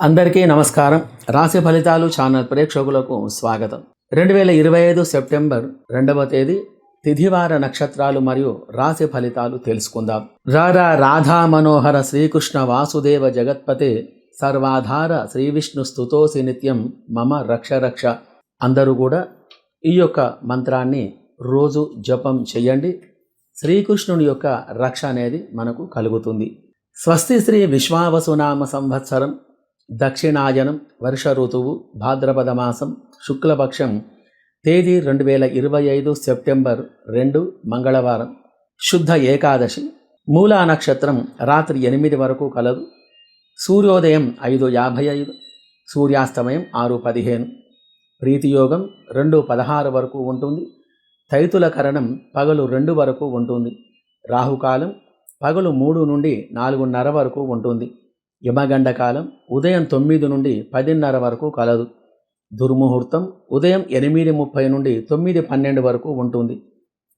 అందరికీ నమస్కారం. రాశి ఫలితాలు ఛానల్ ప్రేక్షకులకు స్వాగతం. రెండు వేల ఇరవై ఐదు సెప్టెంబర్ రెండవ తేదీ తిథివార నక్షత్రాలు మరియు రాశి ఫలితాలు తెలుసుకుందాం. రారా రాధా మనోహర శ్రీకృష్ణ వాసుదేవ జగత్పతే సర్వాధార శ్రీ విష్ణు స్తుతోసి నిత్యం మమ రక్ష రక్ష. అందరూ కూడా ఈ యొక్క మంత్రాన్ని రోజు జపం చేయండి. శ్రీకృష్ణుని యొక్క రక్ష అనేది మనకు కలుగుతుంది. స్వస్తి శ్రీ విశ్వావసునామ సంవత్సరం దక్షిణాయనం వర్ష ఋతువు భాద్రపద మాసం శుక్లపక్షం తేదీ రెండు వేల ఇరవై ఐదు సెప్టెంబర్ రెండు మంగళవారం. శుద్ధ ఏకాదశి. మూలా నక్షత్రం రాత్రి ఎనిమిది వరకు కలదు. సూర్యోదయం ఐదు యాభై ఐదు. సూర్యాస్తమయం ఆరు పదిహేను. ప్రీతియోగం రెండు పదహారు వరకు ఉంటుంది. తైతుల కరణం పగలు రెండు వరకు ఉంటుంది. రాహుకాలం పగలు మూడు నుండి నాలుగున్నర వరకు ఉంటుంది. యమగండ కాలం ఉదయం తొమ్మిది నుండి పదిన్నర వరకు కలదు. దుర్ముహూర్తం ఉదయం ఎనిమిది ముప్పై నుండి తొమ్మిది పన్నెండు వరకు ఉంటుంది.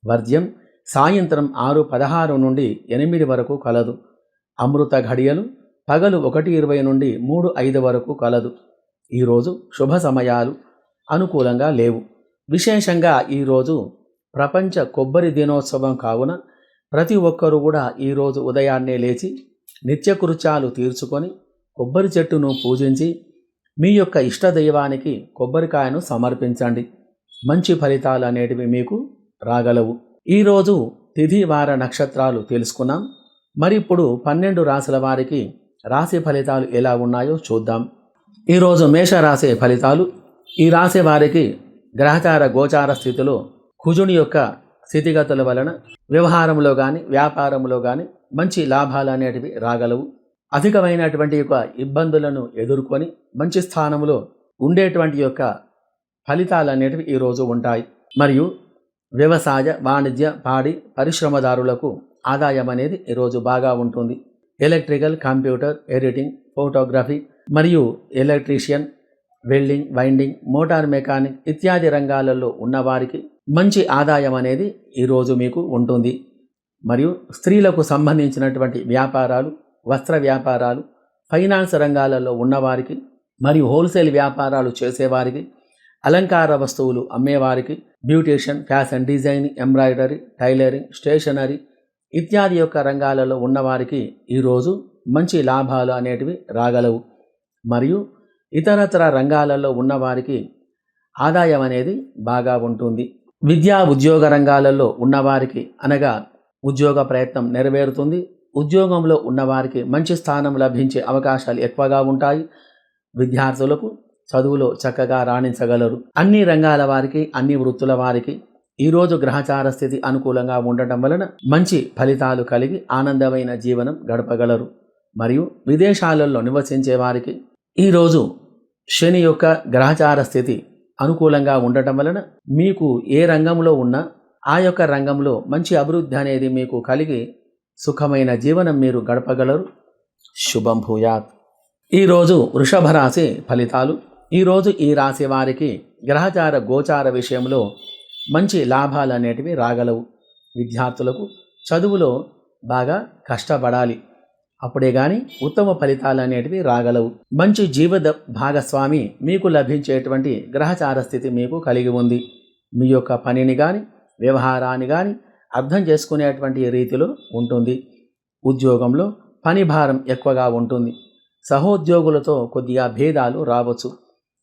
వర్జ్యం సాయంత్రం ఆరు పదహారు నుండి ఎనిమిది వరకు కలదు. అమృత ఘడియలు పగలు ఒకటి ఇరవై నుండి మూడు ఐదు వరకు కలదు. ఈరోజు శుభ సమయాలు అనుకూలంగా లేవు. విశేషంగా ఈరోజు ప్రపంచ కొబ్బరి దినోత్సవం కావున ప్రతి ఒక్కరూ కూడా ఈరోజు ఉదయాన్నే లేచి నిత్యకృత్యాలు తీర్చుకొని కొబ్బరి చెట్టును పూజించి మీ యొక్క ఇష్టదైవానికి కొబ్బరికాయను సమర్పించండి. మంచి ఫలితాలు అనేటివి మీకు రాగలవు. ఈరోజు తిథి వార నక్షత్రాలు తెలుసుకున్నాం. మరి ఇప్పుడు పన్నెండు రాశుల వారికి రాశి ఫలితాలు ఎలా ఉన్నాయో చూద్దాం. ఈరోజు మేషరాశి ఫలితాలు. ఈ రాశి వారికి గ్రహచార గోచార స్థితిలో కుజుని యొక్క స్థితిగతుల వలన వ్యవహారంలో కానీ వ్యాపారంలో కానీ మంచి లాభాలు అనేటివి రాగలవు. అధికమైనటువంటి యొక్క ఇబ్బందులను ఎదుర్కొని మంచి స్థానంలో ఉండేటువంటి యొక్క ఫలితాలు అనేటివి ఈరోజు ఉంటాయి. మరియు వ్యవసాయ వాణిజ్య పాడి పరిశ్రమదారులకు ఆదాయం అనేది ఈరోజు బాగా ఉంటుంది. ఎలక్ట్రికల్ కంప్యూటర్ ఎడిటింగ్ ఫోటోగ్రఫీ మరియు electrician welding winding motor mechanic ఇత్యాది రంగాలలో ఉన్నవారికి మంచి ఆదాయం అనేది ఈరోజు మీకు ఉంటుంది. మరియు స్త్రీలకు సంబంధించినటువంటి వ్యాపారాలు వస్త్ర వ్యాపారాలు ఫైనాన్స్ రంగాలలో ఉన్నవారికి మరియు హోల్సేల్ వ్యాపారాలు చేసేవారికి అలంకార వస్తువులు అమ్మేవారికి beautician fashion design embroidery tailoring stationery ఇత్యాది యొక్క రంగాలలో ఉన్నవారికి ఈరోజు మంచి లాభాలు అనేటివి రాగలవు. మరియు ఇతరతర రంగాలలో ఉన్నవారికి ఆదాయం అనేది బాగా ఉంటుంది. విద్యా ఉద్యోగ రంగాలలో ఉన్నవారికి అనగా ఉద్యోగ ప్రయత్నం నెరవేరుతుంది. ఉద్యోగంలో ఉన్నవారికి మంచి స్థానం లభించే అవకాశాలు ఎక్కువగా ఉంటాయి. విద్యార్థులకు చదువులో చక్కగా రాణించగలరు. అన్ని రంగాల వారికి అన్ని వృత్తుల వారికి ఈరోజు గ్రహచార స్థితి అనుకూలంగా ఉండటం వలన మంచి ఫలితాలు కలిగి ఆనందమైన జీవనం గడపగలరు. మరియు విదేశాలలో నివసించే వారికి ఈరోజు శని యొక్క గ్రహచార స్థితి అనుకూలంగా ఉండటం వలన మీకు ఏ రంగంలో ఉన్నా ఆ యొక్క రంగంలో మంచి అభివృద్ధి అనేది మీకు కలిగి సుఖమైన జీవనం మీరు గడపగలరు. శుభం భూయాత్. ఈరోజు వృషభ రాశి ఫలితాలు. ఈరోజు ఈ రాశి వారికి గ్రహచార గోచార విషయంలో మంచి లాభాలు అనేటివి రాగలవు. విద్యార్థులకు చదువులో బాగా కష్టపడాలి. అప్పుడే కానీ ఉత్తమ ఫలితాలు అనేటివి రాగలవు. మంచి జీవిత భాగస్వామి మీకు లభించేటువంటి గ్రహచార స్థితి మీకు కలిగి ఉంది. మీ యొక్క పనిని కానీ వ్యవహారాన్ని కానీ అర్థం చేసుకునేటువంటి రీతిలో ఉంటుంది. ఉద్యోగంలో పని భారం ఎక్కువగా ఉంటుంది. సహోద్యోగులతో కొద్దిగా భేదాలు రావచ్చు.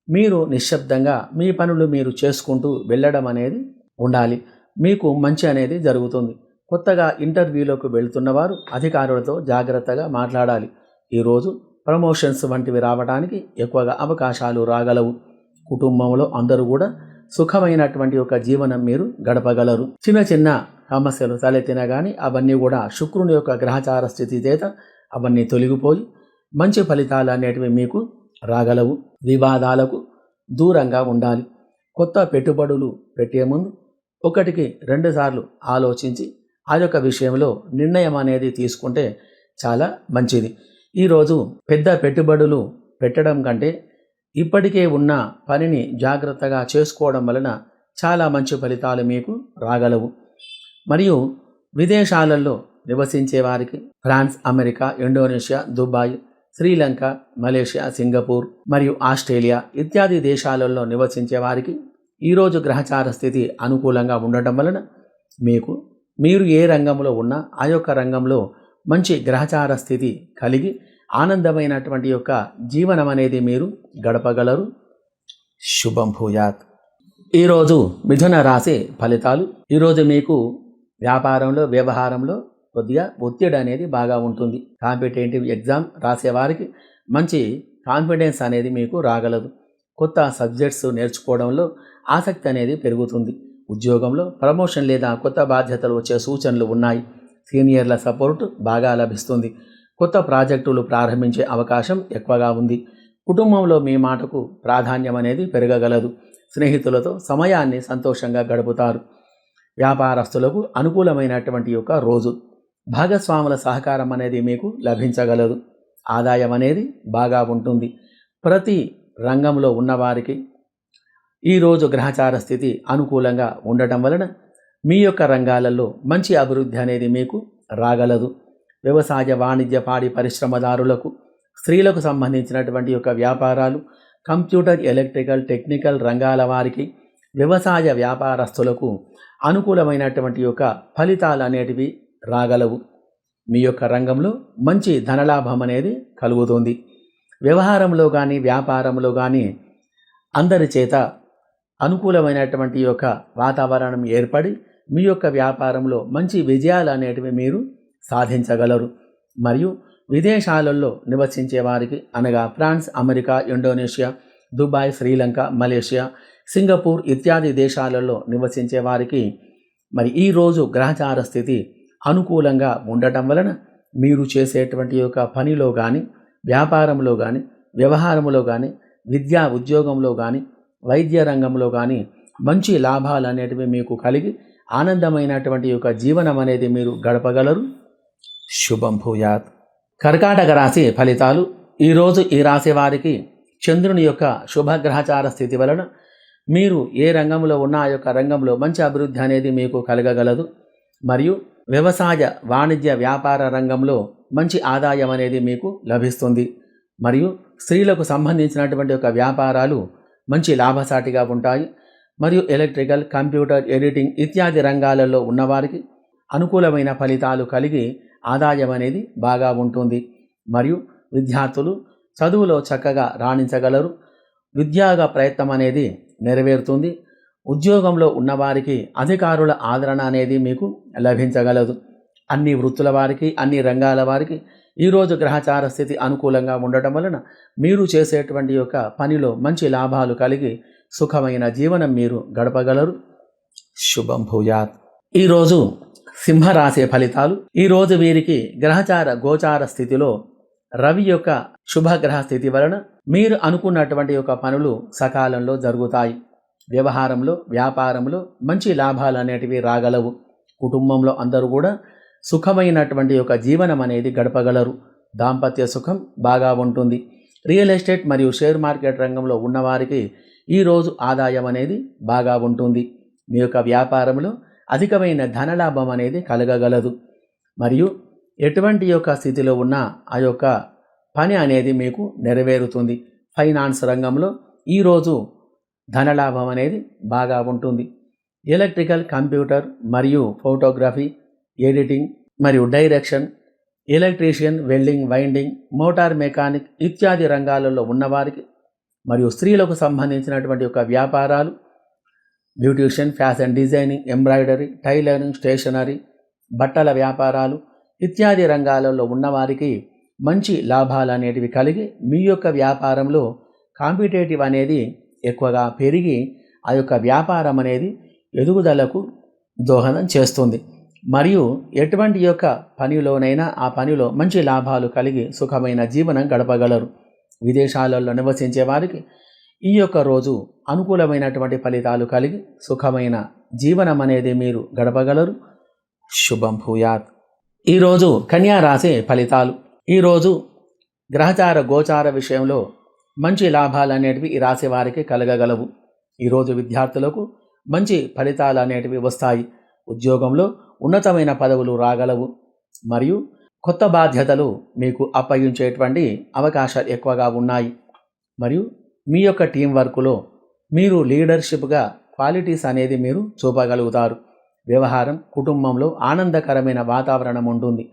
మీరు నిశ్శబ్దంగా మీ పనులు మీరు చేసుకుంటూ వెళ్ళడం అనేది ఉండాలి. మీకు మంచి అనేది జరుగుతుంది. కొత్తగా ఇంటర్వ్యూలోకి వెళ్తున్నవారు అధికారులతో జాగ్రత్తగా మాట్లాడాలి. ఈరోజు ప్రమోషన్స్ వంటివి రావడానికి ఎక్కువగా అవకాశాలు రాగలవు. కుటుంబంలో అందరూ కూడా సుఖమైనటువంటి ఒక జీవనం మీరు గడపగలరు. చిన్న చిన్న సమస్యలు తలెత్తినా కానీ అవన్నీ కూడా శుక్రుని యొక్క గ్రహచార స్థితి చేత అవన్నీ తొలగిపోయి మంచి ఫలితాలు అనేటివి మీకు రాగలవు. వివాదాలకు దూరంగా ఉండాలి. కొత్త పెట్టుబడులు పెట్టే ముందు ఒకటికి రెండుసార్లు ఆలోచించి ఆ యొక్క విషయంలో నిర్ణయం అనేది తీసుకుంటే చాలా మంచిది. ఈరోజు పెద్ద పెట్టుబడులు పెట్టడం కంటే ఇప్పటికే ఉన్న పనిని జాగ్రత్తగా చేసుకోవడం వలన చాలా మంచి ఫలితాలు మీకు రాగలవు. మరియు విదేశాలలో నివసించే వారికి France America Indonesia Dubai Sri Lanka Malaysia Singapore మరియు ఆస్ట్రేలియా ఇత్యాది దేశాలలో నివసించే వారికి ఈరోజు గ్రహచార స్థితి అనుకూలంగా ఉండటం వలన మీకు మీరు ఏ రంగంలో ఉన్నా ఆ యొక్క రంగంలో మంచి గ్రహచార స్థితి కలిగి ఆనందమైనటువంటి యొక్క జీవనం అనేది మీరు గడపగలరు. శుభం భూయాత్. ఈరోజు మిథున రాశి ఫలితాలు. ఈరోజు మీకు వ్యాపారంలో వ్యవహారంలో కొద్దిగా ఒత్తిడి అనేది బాగా ఉంటుంది. కాంపిటేటివ్ ఎగ్జామ్ రాసేవారికి మంచి కాన్ఫిడెన్స్ అనేది మీకు రాగలదు. కొత్త సబ్జెక్ట్స్ నేర్చుకోవడంలో ఆసక్తి అనేది పెరుగుతుంది. ఉద్యోగంలో ప్రమోషన్ లేదా కొత్త బాధ్యతలు వచ్చే సూచనలు ఉన్నాయి. సీనియర్ల సపోర్ట్ బాగా లభిస్తుంది. కొత్త ప్రాజెక్టులు ప్రారంభించే అవకాశం ఎక్కువగా ఉంది. కుటుంబంలో మీ మాటకు ప్రాధాన్యం అనేది పెరగగలదు. స్నేహితులతో సమయాన్ని సంతోషంగా గడుపుతారు. వ్యాపారస్తులకు అనుకూలమైనటువంటి యొక్క రోజు. భాగస్వాముల సహకారం అనేది మీకు లభించగలదు. ఆదాయం అనేది బాగా ఉంటుంది. ప్రతి రంగంలో ఉన్నవారికి ఈరోజు గ్రహచార స్థితి అనుకూలంగా ఉండటం వలన మీ యొక్క రంగాలలో మంచి అభివృద్ధి అనేది మీకు రాగలదు. వ్యవసాయ వాణిజ్య పాడి పరిశ్రమదారులకు స్త్రీలకు సంబంధించినటువంటి యొక్క వ్యాపారాలు కంప్యూటర్ ఎలక్ట్రికల్ టెక్నికల్ రంగాల వారికి వ్యవసాయ వ్యాపారస్తులకు అనుకూలమైనటువంటి యొక్క ఫలితాలు అనేటివి రాగలవు. మీ యొక్క రంగంలో మంచి ధనలాభం అనేది కలుగుతుంది. వ్యవహారంలో కానీ వ్యాపారంలో కానీ అందరి చేత అనుకూలమైనటువంటి యొక్క వాతావరణం ఏర్పడి మీ యొక్క వ్యాపారంలో మంచి విజయాలు అనేటివి మీరు సాధించగలరు. మరియు విదేశాలలో నివసించే వారికి అనగా France America Indonesia Dubai Sri Lanka Malaysia Singapore ఇత్యాది దేశాలలో నివసించే వారికి మరి ఈరోజు గ్రహచార స్థితి అనుకూలంగా ఉండటం వలన మీరు చేసేటువంటి యొక్క పనిలో కానీ వ్యాపారంలో కానీ వ్యవహారంలో కానీ విద్యా ఉద్యోగంలో కానీ వైద్య రంగంలో కానీ మంచి లాభాలు అనేటివి మీకు కలిగి ఆనందమైనటువంటి యొక్క జీవనం అనేది మీరు గడపగలరు. శుభం భూయాత్. కర్కాటక రాశి ఫలితాలు. ఈరోజు ఈ రాశి వారికి చంద్రుని యొక్క శుభగ్రహచార స్థితి వలన మీరు ఏ రంగంలో ఉన్న ఆ యొక్క రంగంలో మంచి అభివృద్ధి అనేది మీకు కలగగలదు. మరియు వ్యవసాయ వాణిజ్య వ్యాపార రంగంలో మంచి ఆదాయం అనేది మీకు లభిస్తుంది. మరియు స్త్రీలకు సంబంధించినటువంటి యొక్క వ్యాపారాలు మంచి లాభసాటిగా ఉంటాయి. మరియు ఎలక్ట్రికల్ కంప్యూటర్ ఎడిటింగ్ ఇత్యాది రంగాలలో ఉన్నవారికి అనుకూలమైన ఫలితాలు కలిగి ఆదాయం అనేది బాగా ఉంటుంది. మరియు విద్యార్థులు చదువులో చక్కగా రాణించగలరు. విద్యాగ ప్రయత్నం అనేది నెరవేరుతుంది. ఉద్యోగంలో ఉన్నవారికి అధికారుల ఆదరణ అనేది మీకు లభించగలదు. అన్ని వృత్తుల వారికి అన్ని రంగాల వారికి ఈరోజు గ్రహచార స్థితి అనుకూలంగా ఉండటం వలన మీరు చేసేటువంటి యొక్క పనిలో మంచి లాభాలు కలిగి సుఖమైన జీవనం మీరు గడపగలరు. శుభం భూయాత్. ఈరోజు సింహరాశి ఫలితాలు. ఈరోజు వీరికి గ్రహచార గోచార స్థితిలో రవి యొక్క శుభగ్రహ స్థితి వలన మీరు అనుకున్నటువంటి యొక్క పనులు సకాలంలో జరుగుతాయి. వ్యవహారంలో వ్యాపారంలో మంచి లాభాలు అనేటివి రాగలవు. కుటుంబంలో అందరూ కూడా సుఖమైనటువంటి యొక్క జీవనం అనేది గడపగలరు. దాంపత్య సుఖం బాగా ఉంటుంది. రియల్ ఎస్టేట్ మరియు షేర్ మార్కెట్ రంగంలో ఉన్నవారికి ఈరోజు ఆదాయం అనేది బాగా ఉంటుంది. మీ యొక్క వ్యాపారంలో అధికమైన ధనలాభం అనేది కలగగలదు. మరియు ఎటువంటి యొక్క స్థితిలో ఉన్న ఆ యొక్క పని అనేది మీకు నెరవేరుతుంది. ఫైనాన్స్ రంగంలో ఈరోజు ధనలాభం అనేది బాగా ఉంటుంది. ఎలక్ట్రికల్ కంప్యూటర్ మరియు ఫోటోగ్రఫీ ఎడిటింగ్ మరియు direction electrician welding winding motor mechanic ఇత్యాది రంగాలలో ఉన్నవారికి మరియు స్త్రీలకు సంబంధించినటువంటి యొక్క వ్యాపారాలు beautician fashion designing embroidery tailoring stationery బట్టల వ్యాపారాలు ఇత్యాది రంగాలలో ఉన్నవారికి మంచి లాభాలు అనేటివి కలిగి మీ యొక్క వ్యాపారంలో కాంపిటేటివ్ అనేది ఎక్కువగా పెరిగి ఆ యొక్క వ్యాపారం అనేది ఎదుగుదలకు దోహదం చేస్తుంది. మరియు ఎటువంటి యొక్క పనిలోనైనా ఆ పనిలో మంచి లాభాలు కలిగి సుఖమైన జీవనం గడపగలరు. విదేశాలలో నివసించే వారికి ఈ యొక్క రోజు అనుకూలమైనటువంటి ఫలితాలు కలిగి సుఖమైన జీవనం అనేది మీరు గడపగలరు. శుభం భూయాత్. ఈరోజు కన్యా రాశి ఫలితాలు. ఈరోజు గ్రహచార గోచార విషయంలో మంచి లాభాలు అనేటివి ఈ రాశి వారికి కలగగలవు. ఈరోజు విద్యార్థులకు మంచి ఫలితాలు అనేటివి వస్తాయి. ఉద్యోగంలో ఉన్నతమైన పదవులు రాగలవు. మరియు కొత్త బాధ్యతలు మీకు అప్పగించేటువంటి అవకాశాలు ఎక్కువగా ఉన్నాయి. మరియు మీ యొక్క టీం వర్క్లో మీరు లీడర్షిప్గా క్వాలిటీస్ అనేది మీరు చూపగలుగుతారు. వ్యవహారం కుటుంబంలో ఆనందకరమైన వాతావరణం ఉంటుంది.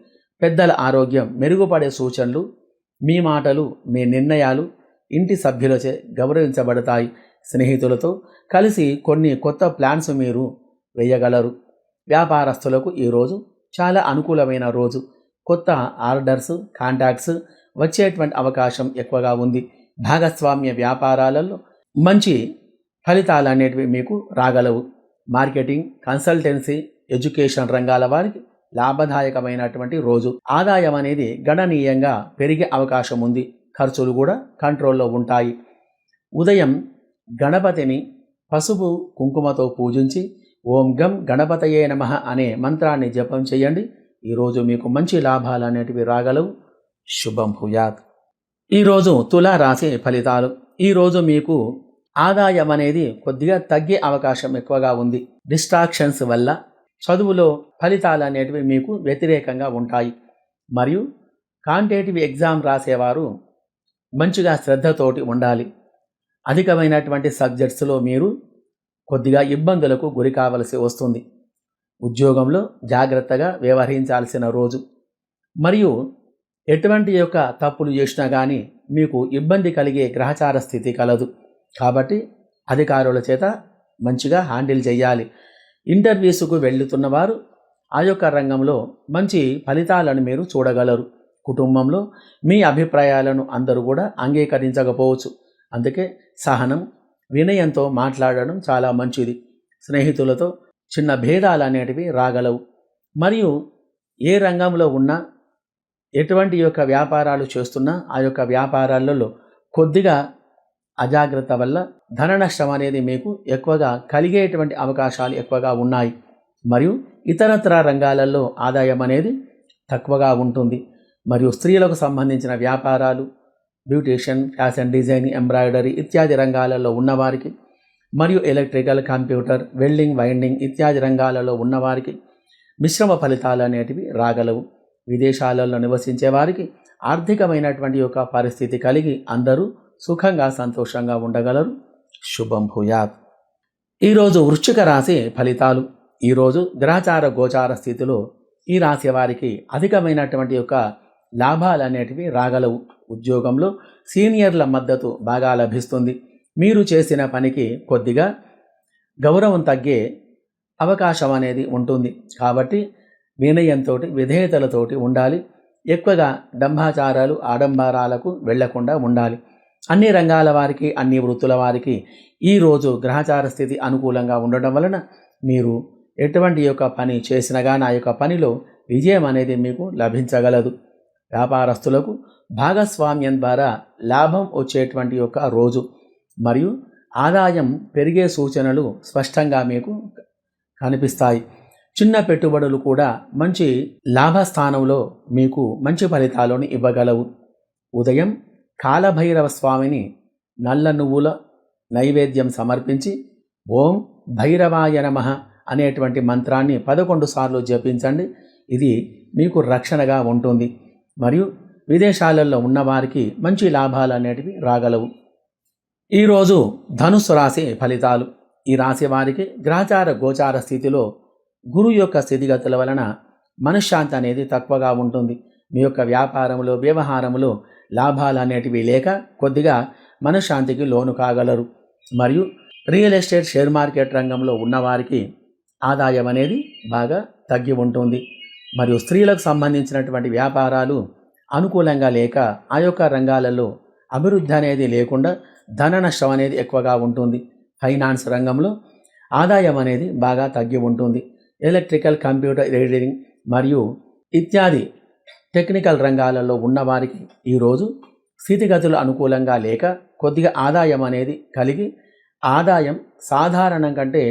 పెద్దల ఆరోగ్యం మెరుగుపడే సూచనలు మీ మాటలు మీ నిర్ణయాలు ఇంటి సభ్యులచే గౌరవించబడతాయి. స్నేహితులతో కలిసి కొన్ని కొత్త ప్లాన్స్ మీరు వేయగలరు. వ్యాపారస్తులకు ఈరోజు చాలా అనుకూలమైన రోజు. కొత్త ఆర్డర్స్ కాంటాక్ట్స్ వచ్చేటువంటి అవకాశం ఎక్కువగా ఉంది. భాగస్వామ్య వ్యాపారాలలో మంచి ఫలితాలు అనేటివి మీకు రాగలవు. మార్కెటింగ్ కన్సల్టెన్సీ ఎడ్యుకేషన్ రంగాల వారికి లాభదాయకమైనటువంటి రోజు. ఆదాయం అనేది గణనీయంగా పెరిగే అవకాశం ఉంది. ఖర్చులు కూడా కంట్రోల్లో ఉంటాయి. ఉదయం గణపతిని పసుపు కుంకుమతో పూజించి ఓం గం గణపతయే నమ అనే మంత్రాన్ని జపం చేయండి. ఈరోజు మీకు మంచి లాభాలు అనేటివి రాగలవు. శుభం భూయాత్. ఈరోజు తులా రాశి ఫలితాలు. ఈరోజు మీకు ఆదాయం అనేది కొద్దిగా తగ్గే అవకాశం ఎక్కువగా ఉంది. డిస్ట్రాక్షన్స్ వల్ల చదువులో ఫలితాలు అనేటివి మీకు వ్యతిరేకంగా ఉంటాయి. మరియు కాంటేటివ్ ఎగ్జామ్ రాసేవారు మంచిగా శ్రద్ధతోటి ఉండాలి. అధికమైనటువంటి సబ్జెక్ట్స్లో మీరు కొద్దిగా ఇబ్బందులకు గురి కావలసి వస్తుంది. ఉద్యోగంలో జాగ్రత్తగా వ్యవహరించాల్సిన రోజు. మరియు ఎటువంటి యొక్క తప్పులు చేసినా కానీ మీకు ఇబ్బంది కలిగే గ్రహచార స్థితి కలదు. కాబట్టి అధికారుల చేత మంచిగా హ్యాండిల్ చేయాలి. ఇంటర్వ్యూస్కు వెళ్తున్న వారు ఆ యొక్క రంగంలో మంచి ఫలితాలను మీరు చూడగలరు. కుటుంబంలో మీ అభిప్రాయాలను అందరూ కూడా అంగీకరించకపోవచ్చు. అందుకే సహనం వినయంతో మాట్లాడడం చాలా మంచిది. స్నేహితులతో చిన్న భేదాలు అనేటివి రాగలవు. మరియు ఏ రంగంలో ఉన్నా ఎటువంటి యొక్క వ్యాపారాలు చేస్తున్నా ఆ యొక్క వ్యాపారాలలో కొద్దిగా అజాగ్రత్త వల్ల ధన నష్టం అనేది మీకు ఎక్కువగా కలిగేటువంటి అవకాశాలు ఎక్కువగా ఉన్నాయి. మరియు ఇతరత్ర రంగాలలో ఆదాయం అనేది తక్కువగా ఉంటుంది. మరియు స్త్రీలకు సంబంధించిన వ్యాపారాలు బ్యూటీషియన్ ఫ్యాషన్ డిజైన్ ఎంబ్రాయిడరీ ఇత్యాది రంగాలలో ఉన్నవారికి మరియు ఎలక్ట్రికల్ కంప్యూటర్ వెల్డింగ్ వైండింగ్ ఇత్యాది రంగాలలో ఉన్నవారికి మిశ్రమ ఫలితాలు అనేటివి రాగలవు. విదేశాలలో నివసించే వారికి ఆర్థికమైనటువంటి యొక్క పరిస్థితి కలిగి అందరూ సుఖంగా సంతోషంగా ఉండగలరు. శుభం భూయాత్. ఈరోజు వృశ్చిక రాశి ఫలితాలు. ఈరోజు గ్రహచార గోచార స్థితిలో ఈ రాశి వారికి అధికమైనటువంటి యొక్క లాభాలు అనేటివి రాగలవు. ఉద్యోగంలో సీనియర్ల మద్దతు బాగా లభిస్తుంది. మీరు చేసిన పనికి కొద్దిగా గౌరవం తగ్గే అవకాశం అనేది ఉంటుంది. కాబట్టి వినయంతో విధేయతలతోటి ఉండాలి. ఎక్కువగా డంభాచారాలు ఆడంబరాలకు వెళ్ళకుండా ఉండాలి. అన్ని రంగాల వారికి అన్ని వృత్తుల వారికి ఈరోజు గ్రహచార స్థితి అనుకూలంగా ఉండడం వలన మీరు ఎటువంటి యొక్క పని చేసినగా నా యొక్క పనిలో విజయం అనేది మీకు లభించగలదు. వ్యాపారస్తులకు భాగస్వామ్యం ద్వారా లాభం వచ్చేటువంటి యొక్క రోజు. మరియు ఆదాయం పెరిగే సూచనలు స్పష్టంగా మీకు కనిపిస్తాయి. చిన్న పెట్టుబడులు కూడా మంచి లాభస్థానంలో మీకు మంచి ఫలితాలను ఇవ్వగలవు. ఉదయం కాలభైరవ స్వామిని నల్ల నువ్వుల నైవేద్యం సమర్పించి ఓం భైరవాయ నమ అనేటువంటి మంత్రాన్ని పదకొండు సార్లు జపించండి. ఇది మీకు రక్షణగా ఉంటుంది. మరియు విదేశాలలో ఉన్నవారికి మంచి లాభాలు అనేటివి రాగలవు. ఈరోజు ధనుస్సు రాశి ఫలితాలు. ఈ రాశి వారికి గ్రహచార గోచార స్థితిలో గురువు యొక్క స్థితిగతుల వలన మనశ్శాంతి అనేది తక్కువగా ఉంటుంది. మీ యొక్క వ్యాపారంలో వ్యవహారంలో లాభాలు అనేటివి లేక కొద్దిగా మనశ్శాంతికి లోను కాగలరు. మరియు రియల్ ఎస్టేట్ షేర్ మార్కెట్ రంగంలో ఉన్నవారికి ఆదాయం అనేది బాగా తగ్గి ఉంటుంది. మరియు స్త్రీలకు సంబంధించినటువంటి వ్యాపారాలు అనుకూలంగా లేక ఆ యొక్క రంగాలలో అభివృద్ధి అనేది లేకుండా ధన నష్టం అనేది ఎక్కువగా ఉంటుంది. ఫైనాన్స్ రంగంలో ఆదాయం అనేది బాగా తగ్గి ఉంటుంది. ఎలక్ట్రికల్ కంప్యూటర్ రీడింగ్ మరియు ఇత్యాది టెక్నికల్ రంగాలలో ఉన్నవారికి ఈరోజు స్థితిగతులు అనుకూలంగా లేక కొద్దిగా ఆదాయం అనేది కలిగి ఆదాయం సాధారణం కంటే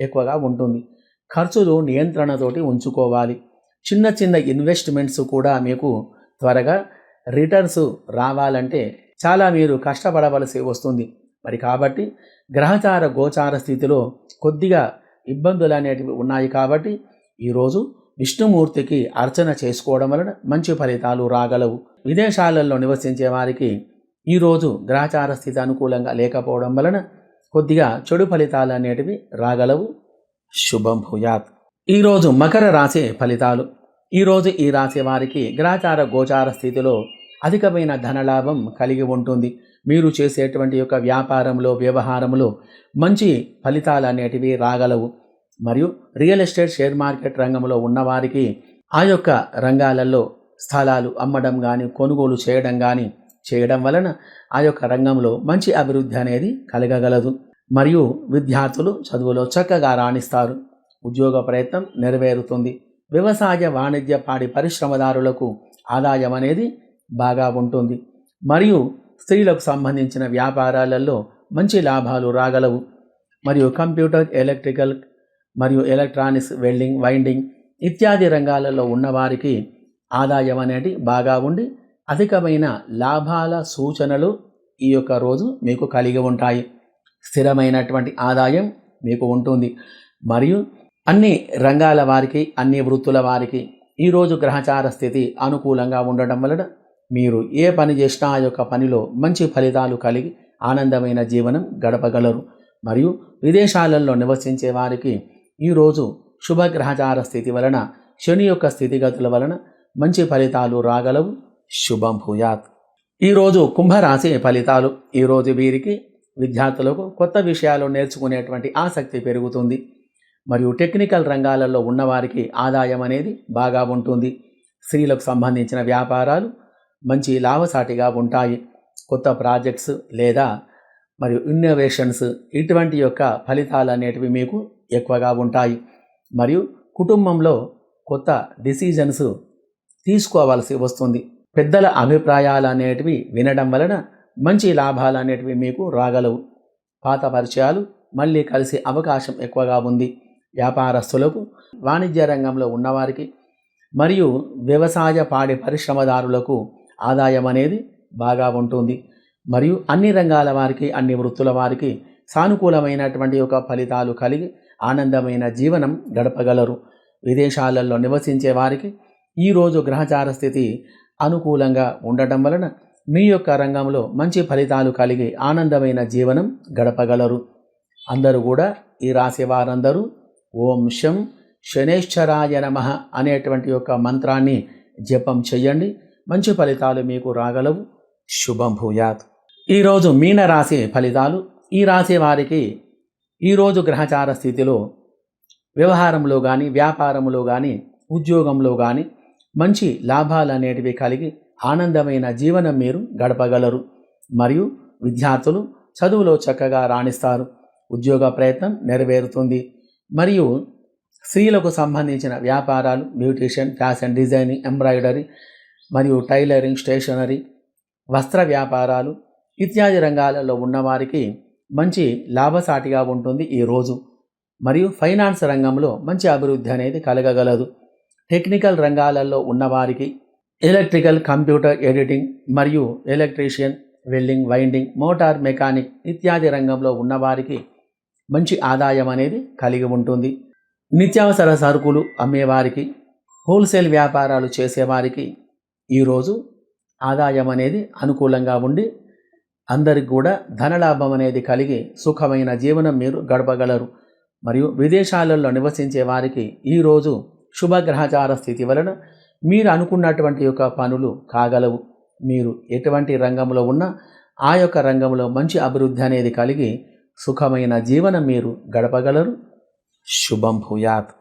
ఎక్కువగా ఉంటుంది. ఖర్చులు నియంత్రణతోటి ఉంచుకోవాలి. చిన్న చిన్న ఇన్వెస్ట్మెంట్స్ కూడా మీకు త్వరగా రిటర్న్స్ రావాలంటే చాలా మీరు కష్టపడవలసి వస్తుంది. మరి కాబట్టి గ్రహచార గోచార స్థితిలో కొద్దిగా ఇబ్బందులు అనేటివి ఉన్నాయి కాబట్టి ఈరోజు విష్ణుమూర్తికి అర్చన చేసుకోవడం వలన మంచి ఫలితాలు రాగలవు. విదేశాలలో నివసించే వారికి ఈరోజు గ్రహచార స్థితి అనుకూలంగా లేకపోవడం వలన కొద్దిగా చెడు ఫలితాలు అనేటివి రాగలవు. శుభం భూయాత్. ఈరోజు మకర రాశి ఫలితాలు. ఈరోజు ఈ రాశి వారికి గ్రహచార గోచార స్థితిలో అధికమైన ధనలాభం కలిగి ఉంటుంది. మీరు చేసేటువంటి యొక్క వ్యాపారంలో వ్యవహారంలో మంచి ఫలితాలు అనేటివి రాగలవు. మరియు రియల్ ఎస్టేట్ షేర్ మార్కెట్ రంగంలో ఉన్నవారికి ఆ యొక్క రంగాలలో స్థలాలు అమ్మడం కానీ కొనుగోలు చేయడం కానీ చేయడం వలన ఆ యొక్క రంగంలో మంచి అభివృద్ధి అనేది కలగగలదు. మరియు విద్యార్థులు చదువులో చక్కగా రాణిస్తారు. ఉద్యోగ ప్రయత్నం నెరవేరుతుంది. వ్యవసాయ వాణిజ్య పాడి పరిశ్రమదారులకు ఆదాయం అనేది బాగా ఉంటుంది. మరియు స్త్రీలకు సంబంధించిన వ్యాపారాలలో మంచి లాభాలు రాగలవు. మరియు కంప్యూటర్ ఎలక్ట్రికల్ మరియు ఎలక్ట్రానిక్స్ వెల్డింగ్ వైండింగ్ ఇత్యాది రంగాలలో ఉన్నవారికి ఆదాయం అనేది బాగా ఉండి అధికమైన లాభాల సూచనలు ఈ యొక్క రోజు మీకు కలిగి ఉంటాయి. స్థిరమైనటువంటి ఆదాయం మీకు ఉంటుంది. మరియు అన్ని రంగాల వారికి అన్ని వృత్తుల వారికి ఈరోజు గ్రహచార స్థితి అనుకూలంగా ఉండడం వలన మీరు ఏ పని చేసినా ఆ యొక్క పనిలో మంచి ఫలితాలు కలిగి ఆనందమైన జీవనం గడపగలరు. మరియు విదేశాలలో నివసించే వారికి ఈరోజు శుభగ్రహచార స్థితి వలన శని యొక్క స్థితిగతుల వలన మంచి ఫలితాలు రాగలవు. శుభం భూయాత్ ఈరోజు కుంభరాశి ఫలితాలు ఈరోజు వీరికి విద్యార్థులకు కొత్త విషయాలు నేర్చుకునేటువంటి ఆసక్తి పెరుగుతుంది. మరియు టెక్నికల్ రంగాలలో ఉన్నవారికి ఆదాయం అనేది బాగా ఉంటుంది. స్త్రీలకు సంబంధించిన వ్యాపారాలు మంచి లాభసాటిగా ఉంటాయి. కొత్త ప్రాజెక్ట్స్ లేదా మరియు ఇన్నోవేషన్స్ ఇటువంటి యొక్క ఫలితాలు అనేటివి మీకు ఎక్కువగా ఉంటాయి. మరియు కుటుంబంలో కొత్త డిసిజన్స్ తీసుకోవాల్సి వస్తుంది. పెద్దల అభిప్రాయాలు అనేటివి వినడం వలన మంచి లాభాలు అనేటివి మీకు రాగలవు. పాత పరిచయాలు మళ్ళీ కలిసే అవకాశం ఎక్కువగా ఉంది. వ్యాపారస్తులకు వాణిజ్య రంగంలో ఉన్నవారికి మరియు వ్యవసాయ పాడి పరిశ్రమదారులకు ఆదాయం అనేది బాగా ఉంటుంది. మరియు అన్ని రంగాల వారికి అన్ని వృత్తుల వారికి సానుకూలమైనటువంటి యొక్క ఫలితాలు కలిగి ఆనందమైన జీవనం గడపగలరు. విదేశాలలో నివసించే వారికి ఈరోజు గ్రహచార స్థితి అనుకూలంగా ఉండటం వలన మీ యొక్క రంగంలో మంచి ఫలితాలు కలిగి ఆనందమైన జీవనం గడపగలరు. అందరూ కూడా ఈ రాశి వారందరూ ఓం శం శనేశ్వరాయ నమ అనేటువంటి యొక్క మంత్రాన్ని జపం చెయ్యండి మంచి ఫలితాలు మీకు రాగలవు. శుభం భూయాత్. ఈరోజు మీన రాశి ఫలితాలు. ఈ రాశి వారికి ఈరోజు గ్రహచార స్థితిలో వ్యవహారంలో కానీ వ్యాపారంలో కానీ ఉద్యోగంలో కానీ మంచి లాభాలు అనేటివి కలిగి ఆనందమైన జీవనం మీరు గడపగలరు. మరియు విద్యార్థులు చదువులో చక్కగా రాణిస్తారు. ఉద్యోగ ప్రయత్నం నెరవేరుతుంది. మరియు స్త్రీలకు సంబంధించిన వ్యాపారాలు బ్యూటీషియన్ ఫ్యాషన్ డిజైనింగ్ ఎంబ్రాయిడరీ మరియు టైలరింగ్ స్టేషనరీ వస్త్ర వ్యాపారాలు ఇత్యాది రంగాలలో ఉన్నవారికి మంచి లాభసాటిగా ఉంటుంది ఈ రోజు. మరియు ఫైనాన్స్ రంగంలో మంచి అభివృద్ధి అనేది కలగగలదు. టెక్నికల్ రంగాలలో ఉన్నవారికి ఎలక్ట్రికల్ కంప్యూటర్ ఎడిటింగ్ మరియు electrician welding winding motor mechanic ఇత్యాది రంగంలో ఉన్నవారికి మంచి ఆదాయం అనేది కలిగి ఉంటుంది. నిత్యావసర సరుకులు అమ్మేవారికి హోల్సేల్ వ్యాపారాలు చేసేవారికి ఈరోజు ఆదాయం అనేది అనుకూలంగా ఉండి అందరికి కూడా ధనలాభం అనేది కలిగి సుఖమైన జీవనం మీరు గడపగలరు. మరియు విదేశాలలో నివసించే వారికి ఈరోజు శుభగ్రహచార స్థితి వలన మీరు అనుకున్నటువంటి యొక్క పనులు కాగలవు. మీరు ఎటువంటి రంగంలో ఉన్నా ఆ యొక్క రంగంలో మంచి అభివృద్ధి అనేది కలిగి సుఖమైన జీవనం మీరు గడపగలరు. శుభం భూయాత్.